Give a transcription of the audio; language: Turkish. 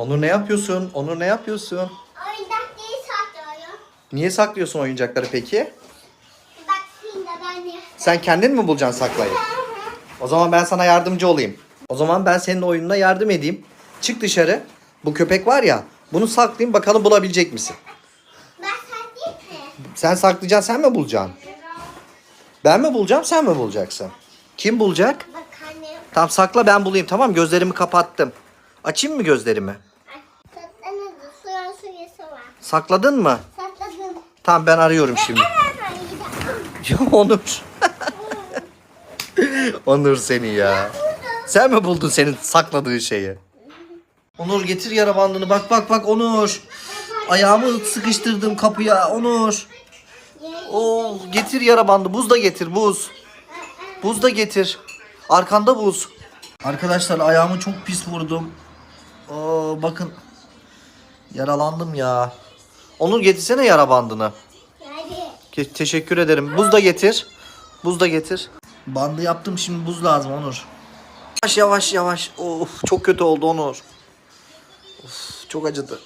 Onur ne yapıyorsun? Onur ne yapıyorsun? Oyuncak değil saklıyorum. Niye saklıyorsun oyuncakları peki? Bak şimdi ben de. Sen kendin mi bulacaksın saklayı? O zaman ben sana yardımcı olayım. O zaman ben senin oyununa yardım edeyim. Çık dışarı. Bu köpek var ya. Bunu saklayayım bakalım bulabilecek misin? Ben saklayayım mı? Sen saklayacaksın sen mi bulacaksın? Ben mi bulacağım sen mi bulacaksın? Kim bulacak? Bak anne. Tamam sakla ben bulayım tamam gözlerimi kapattım. Açayım mı gözlerimi? Sakladın mı? Sakladım. Tamam ben arıyorum şimdi. Ya Onur. Onur seni ya. Sen mi buldun senin sakladığın şeyi? Onur getir yara bandını. Bak bak bak Onur. Ayağımı sıkıştırdım kapıya Onur. Oo, getir yara bandı. Buz da getir buz. Buz da getir. Arkanda buz. Arkadaşlar ayağımı çok pis vurdum. Oo, bakın. Yaralandım ya. Onur getirsene yara bandını. Ke- teşekkür ederim. Buz da getir. Buz da getir. Bandı yaptım şimdi buz lazım Onur. Yavaş yavaş yavaş. Of çok kötü oldu Onur. Of çok acıdı.